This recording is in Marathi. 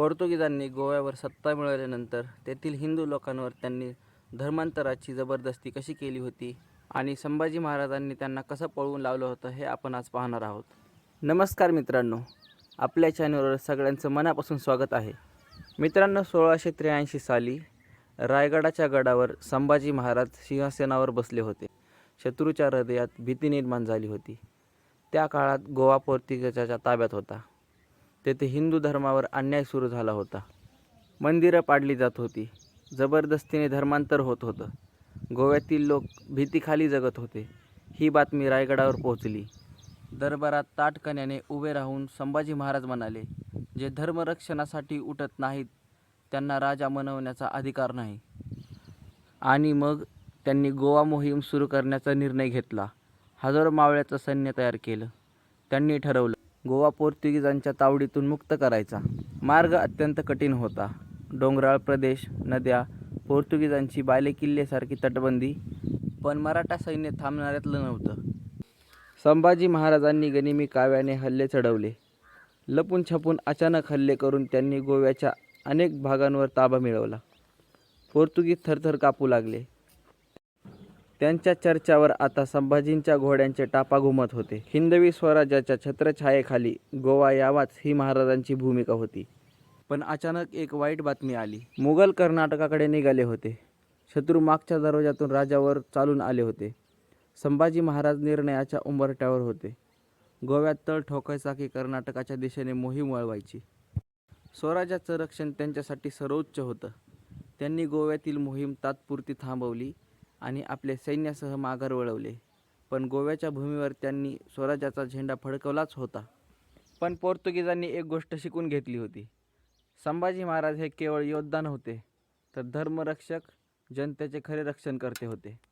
पोर्तुगीजांनी गोव्यावर सत्ता मिळवल्यानंतर तेथील हिंदू लोकांवर त्यांनी धर्मांतराची जबरदस्ती कशी केली होती आणि संभाजी महाराजांनी त्यांना कसं पळवून लावलं होतं हे आपण आज पाहणार आहोत. नमस्कार मित्रांनो आपल्या चॅनलवर सगळ्यांचं मनापासून स्वागत आहे. मित्रांनो सोळाशे त्र्याऐंशी साली रायगडाच्या गडावर संभाजी महाराज सिंहासनावर बसले होते. शत्रूच्या हृदयात भीती निर्माण झाली होती. त्या काळात गोवा पोर्तुगीजाच्या ताब्यात होता. तेथे हिंदू धर्मावर अन्याय सुरू झाला होता. मंदिरं पाडली जात होती. जबरदस्तीने धर्मांतर होत होतं. गोव्यातील लोक भीतीखाली जगत होते. ही बातमी रायगडावर पोहोचली. दरबारात ताटकण्याने उभे राहून संभाजी महाराज म्हणाले जे धर्मरक्षणासाठी उठत नाहीत त्यांना राजा मनवण्याचा अधिकार नाही. आणि मग त्यांनी गोवा मोहीम सुरू करण्याचा निर्णय घेतला. हजारो मावळ्याचं सैन्य तयार केलं. त्यांनी ठरवलं गोवा पोर्तुगीजांच्या तावडीतून मुक्त करायचा. मार्ग अत्यंत कठीण होता. डोंगराळ प्रदेश नद्या पोर्तुगीजांची बालेकिल्लेसारखी तटबंदी पण मराठा सैन्य थांबणाऱ्यातलं नव्हतं. संभाजी महाराजांनी गनिमी काव्याने हल्ले चढवले. लपून छपून अचानक हल्ले करून त्यांनी गोव्याच्या अनेक भागांवर ताबा मिळवला. पोर्तुगीज थरथर कापू लागले. त्यांच्या चर्चावर आता संभाजींच्या घोड्यांचे टापा घुमत होते. हिंदवी स्वराज्याच्या छत्रछायेखाली गोवा यावाच ही महाराजांची भूमिका होती. पण अचानक एक वाईट बातमी आली. मुघल कर्नाटकाकडे निघाले होते. शत्रू मागच्या दरवाजातून राजावर चालून आले होते. संभाजी महाराज निर्णयाच्या उंबरट्यावर होते. गोव्यात तळ ठोकायचा की कर्नाटकाच्या दिशेने मोहीम वळवायची? स्वराज्याचं रक्षण त्यांच्यासाठी सर्वोच्च होतं. त्यांनी गोव्यातील मोहीम तात्पुरती थांबवली. आणि आपले सैन्यासह माघार वळवले. पण गोव्याच्या भूमीवर त्यांनी स्वराज्याचा झेंडा फडकवलाच होता. पण पोर्तुगीजांनी एक गोष्ट शिकून घेतली होती. संभाजी महाराज हे केवळ योद्धा नव्हते तर धर्मरक्षक जनतेचे खरे रक्षण करते होते.